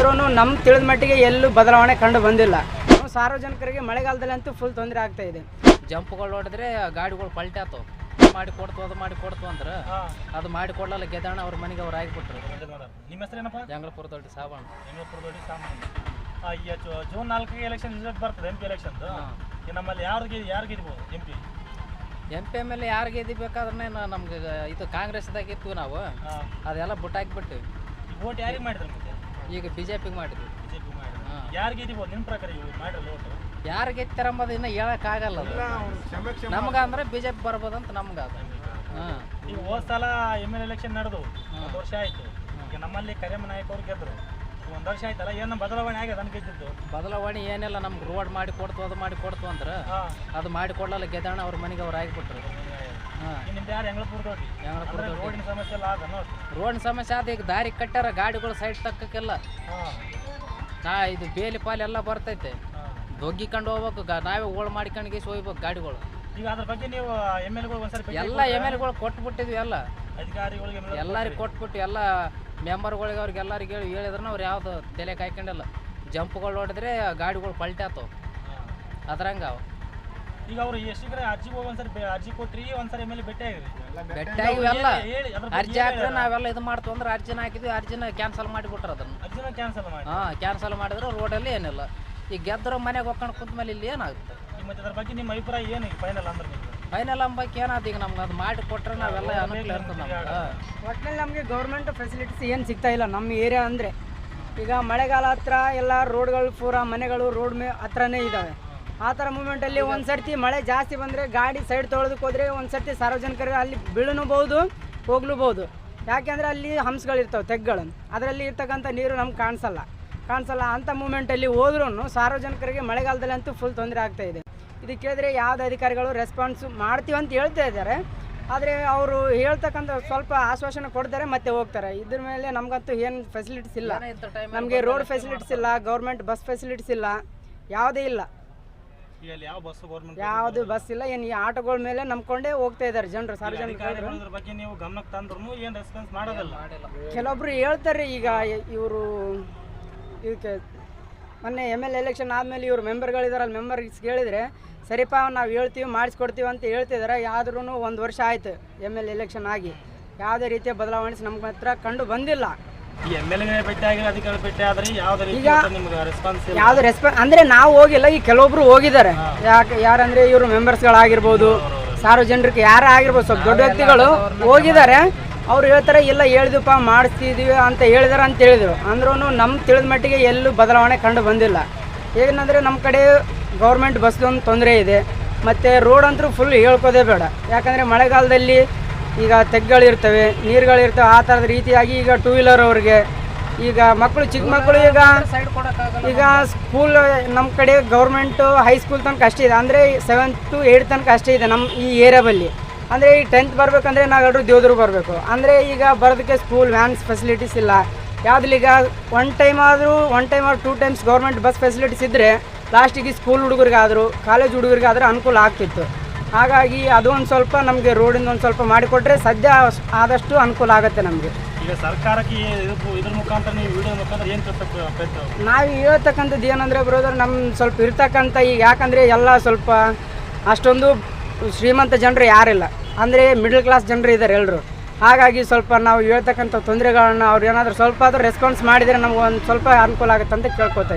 ಆದ್ರೂ ನಮ್ಮ ತಿಳಿದ ಮಟ್ಟಿಗೆ ಎಲ್ಲೂ ಬದಲಾವಣೆ ಕಂಡು ಬಂದಿಲ್ಲ. ನಾವು ಸಾರ್ವಜನಿಕರಿಗೆ ಮಳೆಗಾಲದಲ್ಲಿ ಅಂತೂ ಫುಲ್ ತೊಂದರೆ ಆಗ್ತಾ ಇದೆ. ಜಂಪ್ಗಳು ಹೊಡೆದ್ರೆ ಗಾಡಿಗಳು ಪಲ್ಟಾತು ಮಾಡಿ ಕೊಡ್ತು ಅದು ಮಾಡಿ ಕೊಡ್ತು ಅಂದ್ರೆ ಅದು ಮಾಡಿ ಕೊಡಲ್ಲ ಗೆದ್ದಣ ಅವ್ರ ಮನೆಗೆ ಅವ್ರು ಆಗಿಬಿಟ್ರು. ನಿಮ್ಮ ಹೆಸರೇನಪ್ಪ ಜಂಗ್ಲಪುರ ದೊಡ್ಡ ಸಾಬಣ್ಣ. ಬೆಂಗಳೂರು ದೊಡ್ಡ ಜೂ- ಜೂನ್ ನಾಲ್ಕಿಗೆ ಎಲೆಕ್ಷನ್ ರಿಸಲ್ಟ್ ಬರ್ತದೆ ಎಂ ಪಿ ಎಲೆಕ್ಷನ್ ನಮ್ಮಲ್ಲಿ ಯಾರಿಗೆ ಯಾರು ಗೆದ್ಬೋದು M P M P M L ಯಾರು ಗೆದಿಬೇಕಾದ್ರೆ ನಮ್ಗೆ ಇದು ಕಾಂಗ್ರೆಸ್ದಾಗ ಇತ್ತು ನಾವು. ಅದೆಲ್ಲ ಬುಟ್ಟಾಕ್ಬಿಟ್ಟು ವೋಟ್ ಯಾರಿಗೆ ಮಾಡಿದ್ರು ಈಗ ಬಿ ಜೆ ಪಿಗೆ ಮಾಡಿದ್ವಿ. ಬಿಜೆಪಿ ಮಾಡಿದ್ರು? ಹಾಂ. ಯಾರು ಗೆದ್ಬೋದು ನಿಮ್ಮ ಪ್ರಕಾರ ಇವು ಮಾಡಿರಲ್ಲ ಯಾರು ಗೆತ್ತಾರಂಬದು ಇನ್ನೂ ಹೇಳೋಕ್ಕಾಗಲ್ಲ ಅದು. ನಮ್ಗೆ ಅಂದ್ರೆ ಬಿ ಜೆ ಪಿ ಬರ್ಬೋದಂತ ನಮ್ಗೆ ಅದು. ಹಾಂ. ಈಗ ಹೋದ ಸಲ ಎಂ ಎಲ್ ಎಲೆಕ್ಷನ್ ನಡೆದು ಒಂದು ವರ್ಷ ಆಯ್ತು. ಈಗ ನಮ್ಮಲ್ಲಿ ಕರೆಮ ನಾಯಕ್ ಅವ್ರು ಗೆದ್ರು. ಒಂದು ವರ್ಷ ಆಯ್ತಲ್ಲ ಏನು ಬದಲಾವಣೆ ಆಗ್ಯದ ಗೆದ್ದಿದ್ದು? ಬದಲಾವಣೆ ಏನಿಲ್ಲ ನಮ್ಗೆ ರೋಡ್ ಮಾಡಿ ಕೊಡ್ತು ಅದು ಮಾಡಿ ಕೊಡ್ತು ಅಂದ್ರೆ ಹಾಂ. ಅದು ಮಾಡಿ ಕೊಡಲ್ಲ ಗೆದಣ ಅವ್ರ ಮನೆಗೆ ಅವ್ರು ಆಗಿಬಿಟ್ರು. ರೋಡಿನ ಸಮಸ್ಯೆ ಸಮಸ್ಯೆ ಆದ ಈಗ ದಾರಿ ಕಟ್ಟಾರ ಗಾಡಿಗಳು ಸೈಡ್ ತಕ್ಕಕ್ಕೆಲ್ಲ. ನಾ ಇದು ಬೇಲಿ ಪಾಲಿ ಎಲ್ಲ ಬರ್ತೈತೆ. ದೊಗ್ಗಿಕೊಂಡು ಹೋಗ್ಬೇಕು ನಾವೇ ಓಳ್ ಮಾಡ್ಕೊಂಡು ಗೀಸ್ ಹೋಗ್ಬೇಕು ಗಾಡಿಗಳು. ಈಗ ಅದ್ರ ಬಗ್ಗೆ ನೀವು ಎಂ ಎಲ್ ಒಂದ್ಸರಿ ಎಲ್ಲ ಎಂ ಎಲ್ಗಳು ಕೊಟ್ಬಿಟ್ಟಿದ್ವಿ ಎಲ್ಲ. ಅಧಿಕಾರಿಗಳಿಗೆ ಎಲ್ಲರಿಗೆ ಕೊಟ್ಬಿಟ್ಟು ಎಲ್ಲ ಮೆಂಬರ್ಗಳಿಗೆ ಅವ್ರಿಗೆ ಎಲ್ಲರಿಗೆ ಹೇಳಿ ಹೇಳಿದ್ರೆ ಅವ್ರು ಯಾವ್ದು ತಲೆ ಕಾಯ್ಕೊಂಡಿಲ್ಲ. ಜಂಪ್ಗಳು ಹೊಡೆದ್ರೆ ಗಾಡಿಗಳು ಪಲ್ಟಾತು ಹಾಂ. ಅದ್ರಂಗ ಅವ. ಈಗ ಅವ್ರು ಎಷ್ಟು ಅರ್ಜಿ ಹೋಗಿ ಒಂದ್ಸರಿ ಅರ್ಜಿ ಕೊಟ್ರಿ ಒಂದ್ಸರಿ ಎಂ ಎಲ್ ಭೇಟಿ ಆಗಿರಿ ಬೆಟ್ಟಾಗಿ ಎಲ್ಲ ಹೇಳಿ ಅದ್ರ ಅರ್ಜಿ ಹಾಕಿದ್ರೆ ನಾವೆಲ್ಲ ಇದು ಮಾಡ್ತು ಅಂದ್ರೆ ಅರ್ಜಿನ ಹಾಕಿದ್ವಿ ಅರ್ಜಿನ ಕ್ಯಾನ್ಸಲ್ ಮಾಡಿಬಿಟ್ರ ಅದನ್ನು. ಅರ್ಜಿನ ಕ್ಯಾನ್ಸಲ್ ಮಾಡಿ. ಹಾಂ ಕ್ಯಾನ್ಸಲ್ ಮಾಡಿದ್ರೆ ರೋಡಲ್ಲಿ ಏನಿಲ್ಲ. ಈಗ ಗೆದ್ದರು ಮನೆಗೆ ಹೋಗ್ಕೊಂಡು ಕುಂತ ಮೇಲೆ ಇಲ್ಲಿ ಏನಾಗುತ್ತೆ? ಮತ್ತೆ ಅದ್ರ ಬಗ್ಗೆ ನಿಮ್ಮ ಅಭಿಪ್ರಾಯ ಏನು ಈಗ ಫೈನಲ್ ಅಂದ್ರೆ ಫೈನಲ್ ಅಂಬಕ್ಕೆ ಏನಾದ ಈಗ ನಮ್ಗೆ ಅದು ಮಾಡಿ ಕೊಟ್ರೆ ನಾವೆಲ್ಲ ಅನುಕೂಲ ಇರ್ತದೆ ನಮ್ಗೆ. ಒಟ್ಟಿನಲ್ಲಿ ನಮಗೆ ಗೌರ್ಮೆಂಟ್ ಫೆಸಿಲಿಟೀಸ್ ಏನು ಸಿಗ್ತಾ ಇಲ್ಲ ನಮ್ಮ ಏರಿಯಾ ಅಂದರೆ. ಈಗ ಮಳೆಗಾಲ ಹತ್ರ ಎಲ್ಲ ರೋಡ್ಗಳು ಪೂರಾ ಮನೆಗಳು ರೋಡ್ ಮೇ ಹತ್ರನೇ ಇದ್ದಾವೆ ಆ ಥರ ಮೂಮೆಂಟಲ್ಲಿ ಒಂದು ಸರ್ತಿ ಮಳೆ ಜಾಸ್ತಿ ಬಂದರೆ ಗಾಡಿ ಸೈಡ್ ತೊಳೆದಕ್ಕೆ ಹೋದರೆ ಒಂದು ಸರ್ತಿ ಸಾರ್ವಜನಿಕರಿಗೆ ಅಲ್ಲಿ ಬೀಳಲೂಬಹುದು ಹೋಗ್ಲೂಬಹುದು. ಯಾಕೆಂದರೆ ಅಲ್ಲಿ ಹಂಸಗಳಿರ್ತಾವೆ ತೆಗ್ಗಳು ಅದರಲ್ಲಿ ಇರ್ತಕ್ಕಂಥ ನೀರು ನಮ್ಗೆ ಕಾಣಿಸಲ್ಲ. ಕಾಣಿಸಲ್ಲ ಅಂಥ ಮೂಮೆಂಟಲ್ಲಿ ಹೋದ್ರೂ ಸಾರ್ವಜನಿಕರಿಗೆ ಮಳೆಗಾಲದಲ್ಲಿ ಅಂತೂ ಫುಲ್ ತೊಂದರೆ ಆಗ್ತಾ ಇದೆ. ಇದು ಕೇಳಿದ್ರೆ ಯಾವುದೇ ಅಧಿಕಾರಿಗಳು ರೆಸ್ಪಾನ್ಸ್ ಮಾಡ್ತೀವಿ ಅಂತ ಹೇಳ್ತಾ ಇದ್ದಾರೆ. ಆದರೆ ಅವರು ಹೇಳ್ತಕ್ಕಂಥ ಸ್ವಲ್ಪ ಆಶ್ವಾಸನೆ ಕೊಡ್ತಾರೆ ಮತ್ತೆ ಹೋಗ್ತಾರೆ. ಇದ್ರ ಮೇಲೆ ನಮಗಂತೂ ಏನು ಫೆಸಿಲಿಟೀಸ್ ಇಲ್ಲ. ನಮಗೆ ರೋಡ್ ಫೆಸಿಲಿಟೀಸ್ ಇಲ್ಲ ಗೌರ್ಮೆಂಟ್ ಬಸ್ ಫೆಸಿಲಿಟೀಸ್ ಇಲ್ಲ ಯಾವುದೇ ಇಲ್ಲ. ಈಗ ಅಲ್ಲಿ ಯಾವ ಬಸ್ ಗೌರ್ಮೆಂಟ್ ಯಾವುದು ಬಸ್ ಇಲ್ಲ ಏನು ಈ ಆಟೋಗಳ ಮೇಲೆ ನಂಬ್ಕೊಂಡೇ ಹೋಗ್ತಾ ಇದ್ದಾರೆ ಜನರು ಸಾರ್ವಜನಿಕರು ಅಧಿಕಾರಿಗಳು ಬಗ್ಗೆ ನೀವು ಗಮನಕ್ಕೆ ತಂದ್ರು ಏನು ರೆಸ್ಪಾನ್ಸ್ ಮಾಡೋದಿಲ್ಲ. ಕೆಲವೊಬ್ರು ಹೇಳ್ತಾರೆ ಈಗ ಇವರು ಇದಕ್ಕೆ ಮೊನ್ನೆ ಎಂ ಎಲ್ ಎಲೆಕ್ಷನ್ ಆದಮೇಲೆ ಇವರು ಮೆಂಬರ್ಗಳಿದಾರಲ್ಲ ಮೆಂಬರ್ಸ್ ಕೇಳಿದ್ರೆ ಸರಿಪ ನಾವು ಹೇಳ್ತೀವಿ ಮಾಡಿಸ್ಕೊಡ್ತೀವಿ ಅಂತ ಹೇಳ್ತಿದ್ದಾರೆ ಆದ್ರೂ ಒಂದು ವರ್ಷ ಆಯ್ತು ಎಂ ಎಲ್ ಎಲೆಕ್ಷನ್ ಆಗಿ. ಯಾವುದೇ ರೀತಿಯ ಬದಲಾವಣೆ ನಮ್ಮ ಹತ್ರ ಕಂಡು ಬಂದಿಲ್ಲ. ಈ ಎಂ ಎಲ್ ಎ ಭೇಟಿ ಆಗಿಲ್ಲ ಅಧಿಕಾರಿ ಭೇಟಿ ಆದ್ರೆ ಯಾವ್ದು ಈಗ ನಿಮ್ಗೆ ರೆಸ್ಪಾನ್ಸ್ ಯಾವ್ದು ರೆಸ್ಪಾನ್ಸ್ ಅಂದರೆ ನಾವು ಹೋಗಿಲ್ಲ ಈ ಕೆಲವೊಬ್ರು ಹೋಗಿದ್ದಾರೆ. ಯಾಕೆ ಯಾರಂದರೆ ಇವರು ಮೆಂಬರ್ಸ್ಗಳಾಗಿರ್ಬೋದು ಸಾರ್ವಜನಿಕರಿಗೆ ಯಾರೇ ಆಗಿರ್ಬೋದು ಸ್ವಲ್ಪ ದೊಡ್ಡ ವ್ಯಕ್ತಿಗಳು ಹೋಗಿದ್ದಾರೆ. ಅವ್ರು ಹೇಳ್ತಾರೆ ಇಲ್ಲ ಹೇಳಿದಪ್ಪ ಮಾಡಿಸ್ತಿದೀವಿ ಅಂತ ಹೇಳಿದಾರೆ ಅಂತ ಹೇಳಿದರು. ಅಂದ್ರೂ ನಮ್ಮ ತಿಳಿದ ಮಟ್ಟಿಗೆ ಎಲ್ಲೂ ಬದಲಾವಣೆ ಕಂಡು ಬಂದಿಲ್ಲ. ಏನಂದರೆ ನಮ್ಮ ಕಡೆ ಗೌರ್ಮೆಂಟ್ ಬಸ್ದೊಂದು ತೊಂದರೆ ಇದೆ. ಮತ್ತು ರೋಡ್ ಅಂತೂ ಫುಲ್ ಹೇಳ್ಕೋದೇ ಬೇಡ. ಯಾಕಂದರೆ ಮಳೆಗಾಲದಲ್ಲಿ ಈಗ ತೆಗ್ಗಳಿರ್ತವೆ, ನೀರುಗಳಿರ್ತವೆ, ಆ ಥರದ ರೀತಿಯಾಗಿ ಈಗ ಟೂ ವೀಲರ್ ಅವ್ರಿಗೆ. ಈಗ ಮಕ್ಕಳು, ಚಿಕ್ಕ ಮಕ್ಕಳು ಈಗ ಈಗ ಸ್ಕೂಲ್ ನಮ್ಮ ಕಡೆ ಗೌರ್ಮೆಂಟು ಹೈಸ್ಕೂಲ್ ತನಕ ಅಷ್ಟೇ ಇದೆ. ಅಂದರೆ ಸೆವೆಂತ್ ಟು ಏಯ್ಟ್ ತನಕ ಅಷ್ಟೇ ಇದೆ ನಮ್ಮ ಈ ಏರಿಯಾದಲ್ಲಿ ಅಂದರೆ ಈ ಟೆಂತ್ ಬರಬೇಕಂದ್ರೆ ನಾವೆಲ್ಲರೂ ದೇವದ್ರು ಬರಬೇಕು. ಅಂದರೆ ಈಗ ಬರೋದಕ್ಕೆ ಸ್ಕೂಲ್ ವ್ಯಾನ್ಸ್ ಫೆಸಿಲಿಟೀಸ್ ಇಲ್ಲ. ಯಾವ್ದಲ್ಲಿ ಈಗ ಒನ್ ಟೈಮ್ ಆದರೂ one time or two times government bus facilities ಇದ್ದರೆ ಲಾಸ್ಟಿಗೆ ಸ್ಕೂಲ್ ಹುಡುಗರಿಗಾದರೂ ಕಾಲೇಜ್ ಹುಡುಗರಿಗಾದರೂ ಅನುಕೂಲ ಆಗ್ತಿತ್ತು. ಹಾಗಾಗಿ ಅದು ಒಂದು ಸ್ವಲ್ಪ ನಮಗೆ ರೋಡಿಂದ ಒಂದು ಸ್ವಲ್ಪ ಮಾಡಿಕೊಟ್ರೆ ಸದ್ಯ ಆದಷ್ಟು ಅನುಕೂಲ ಆಗುತ್ತೆ ನಮಗೆ. ಈಗ ಸರ್ಕಾರಕ್ಕೆ ಇದು ಇದ್ರ ಮುಖಾಂತರ ನೀವು ವಿಡಿಯೋ ಮುಖಾಂತರ ಏನು ತಿಳ್ಸಕ್ಕೆ ಪ್ರಯತ್ನ ನಾವು ಹೇಳ್ತಕ್ಕಂಥದ್ದು ಏನಂದರೆ ಬರೋದ್ರೆ ನಮ್ಮ ಸ್ವಲ್ಪ ಇರ್ತಕ್ಕಂಥ ಈಗ ಯಾಕಂದರೆ ಎಲ್ಲ ಸ್ವಲ್ಪ ಅಷ್ಟೊಂದು ಶ್ರೀಮಂತ ಜನರು ಯಾರಿಲ್ಲ. ಅಂದರೆ ಮಿಡಲ್ ಕ್ಲಾಸ್ ಜನರು ಇದ್ದಾರೆ ಎಲ್ಲರೂ ಹಾಗಾಗಿ ಸ್ವಲ್ಪ ನಾವು ಹೇಳ್ತಕ್ಕಂಥ ತೊಂದರೆಗಳನ್ನ ಅವ್ರು ಏನಾದರೂ ಸ್ವಲ್ಪ ಆದರೂ ರೆಸ್ಪಾನ್ಸ್ ಮಾಡಿದರೆ ನಮ್ಗೆ ಒಂದು ಸ್ವಲ್ಪ ಅನುಕೂಲ ಆಗುತ್ತೆ ಅಂತ ಕೇಳ್ಕೊತಾ